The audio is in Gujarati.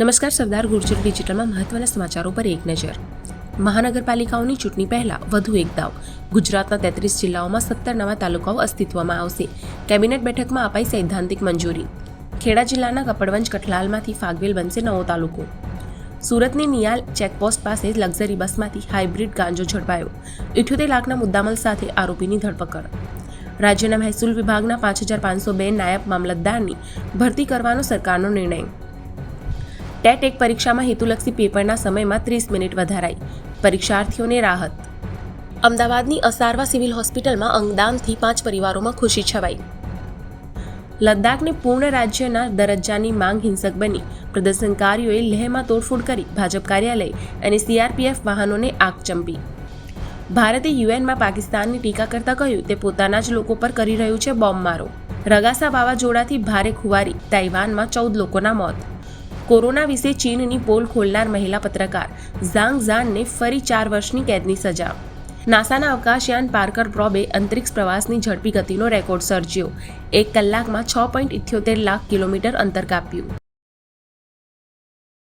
નમસ્કાર, સરદાર ગુર્જર ડિજિટલમાં મહત્વના સમાચારો પર એક નજર. મહાનગરપાલિકાઓની ચૂંટણી પહેલા વધુ એક દાવ. ગુજરાતના તેત્રીસ જિલ્લાઓમાં સત્તર નવા તાલુકાઓ અસ્તિત્વમાં આવશે. કેબિનેટ બેઠકમાં અપાઈ સૈદ્ધાંતિક મંજૂરી. ખેડા જિલ્લાના કપડવંજ કઠલાલમાંથી ફાગવેલ બનશે નવો તાલુકો. સુરતની નિયાલ ચેકપોસ્ટ પાસે લક્ઝરી બસમાંથી હાઇબ્રિડ ગાંજો ઝડપાયો. ઇઠ્યોતેર લાખના મુદ્દામલ સાથે આરોપીની ધરપકડ. રાજ્યના મહેસૂલ વિભાગના પાંચ હજાર પાંચસો બે નાયબ મામલતદારની ભરતી કરવાનો સરકારનો નિર્ણય. ટેટ એક પરીક્ષામાં હેતુલક્ષી પેપરના સમયમાં ત્રીસ મિનિટ વધારાઈ. પરીક્ષાર્થીઓને રાહત. અમદાવાદની અસારવા સિવિલ હોસ્પિટલમાં અંગદાનથી પાંચ પરિવારોમાં ખુશી છવાઈ. લદ્દાખને પૂર્ણ રાજ્યના દરજ્જાની માંગ હિંસક બની. પ્રદર્શનકારીઓએ લેહમાં તોડફોડ કરી ભાજપ કાર્યાલય અને સીઆરપીએફ વાહનોને આગ ચંપી. ભારતે યુએનમાં પાકિસ્તાનની ટીકા કરતા કહ્યું, તે પોતાના જ લોકો પર કરી રહ્યું છે બોમ્બમારો રગાસા વાવાઝોડાથી ભારે ખુવારી. તાઇવાનમાં ચૌદ લોકોના મોત. કોરોના વિશે ચીનની પોલ ખોલનાર મહિલા પત્રકાર ઝાંગ ઝાનને ફરી ચાર વર્ષની કેદની સજા. નાસાના અવકાશયાન પાર્કર પ્રોબે અંતરિક્ષ પ્રવાસની ઝડપી ગતિનો રેકોર્ડ સર્જ્યો. એક કલાકમાં છ પોઈન્ટ ઇઠ્યોતેર લાખ કિલોમીટર અંતર કાપ્યું.